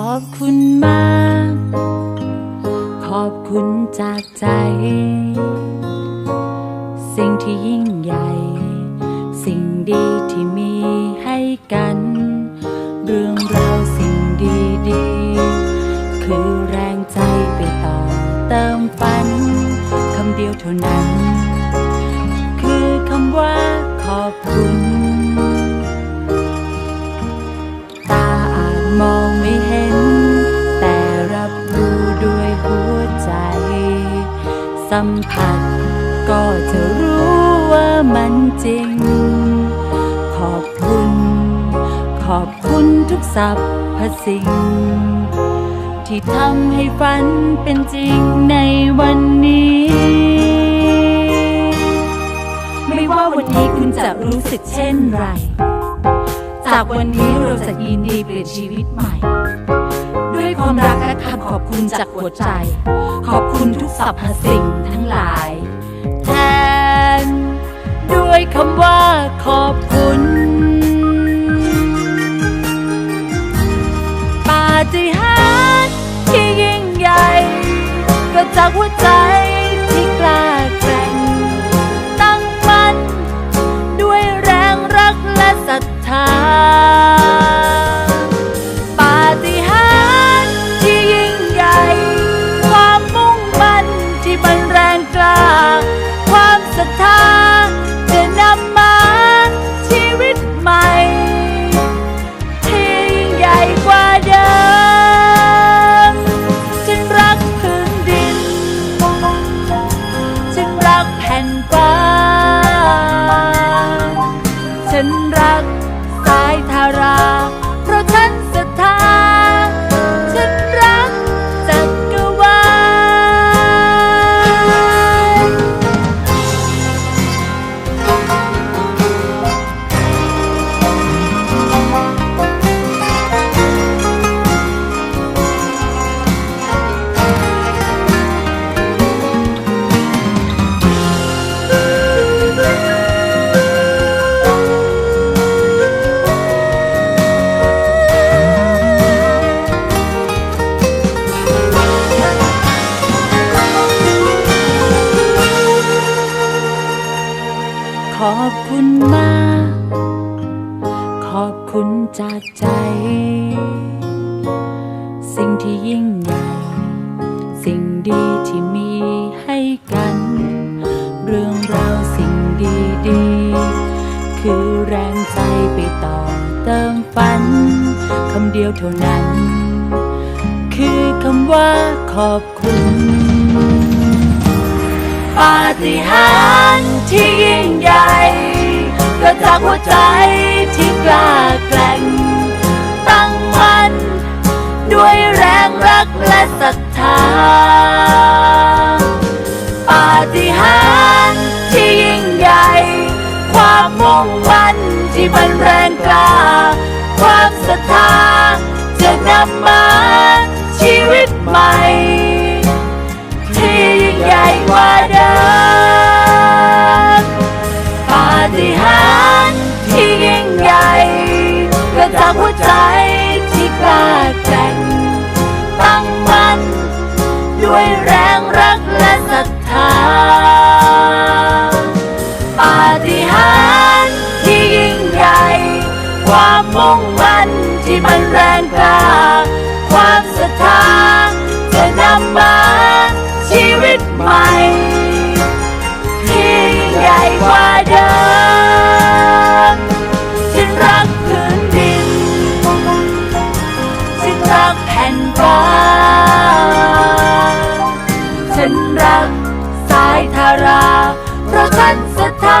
ขอบคุณมาก ขอบคุณจากใจ สิ่งที่ยิ่งใหญ่ สิ่งดีที่มีให้กัน เรื่องราวสิ่งดีๆ คือแรงใจไปต่อเติมฝันคำเดียวเท่านั้น คือคำว่าขอบคุณ สัมผัส ก็จะรู้ว่ามันจริง ขอบคุณ ขอบคุณทุกสรรพสิ่ง ที่ทำให้ฝันเป็นจริงในวันนี้ ไม่ว่าวันนี้คุณจะรู้สึกเช่นไร จากวันนี้เราจะยินดีเปลี่ยนชีวิตใหม่ ขอบคุณจากหัวใจ ขอบคุณทุกสรรพสิ่งทั้งหลาย แทน ด้วยคำว่าขอบคุณปาฏิหาริย์ที่ยิ่งใหญ่ก็จากหัวใจ ขอบคุณมาก ขอบคุณจากใจ สิ่งที่ยิ่งใหญ่ สิ่งดีที่มีให้กัน เรื่องราวสิ่งดีๆ คือแรงใจไปต่อเติมฝัน คำเดียวเท่านั้น คือคำว่าขอบคุณ ปาฏิหาริย์ที่ยิ่งใหญ่ก็จากหัวใจที่กล้าแกร่งตั้งมั่นด้วยแรงรักและศรัทธา ปาฏิหาริย์ที่ยิ่งใหญ่ ความมุ่งมั่นที่มันแรงกล้า ความศรัทธาจะนำ จากหัวใจที่กล้าแกร่งตั้งมั่นด้วยแรงรักและศรัทธาปาฏิหาริย์ที่ยิ่งใหญ่ ความมุ่งมั่นที่มันแรงกล้า รักแผ่นฟ้า ฉันรักสายธารา เพราะฉันศรัทธา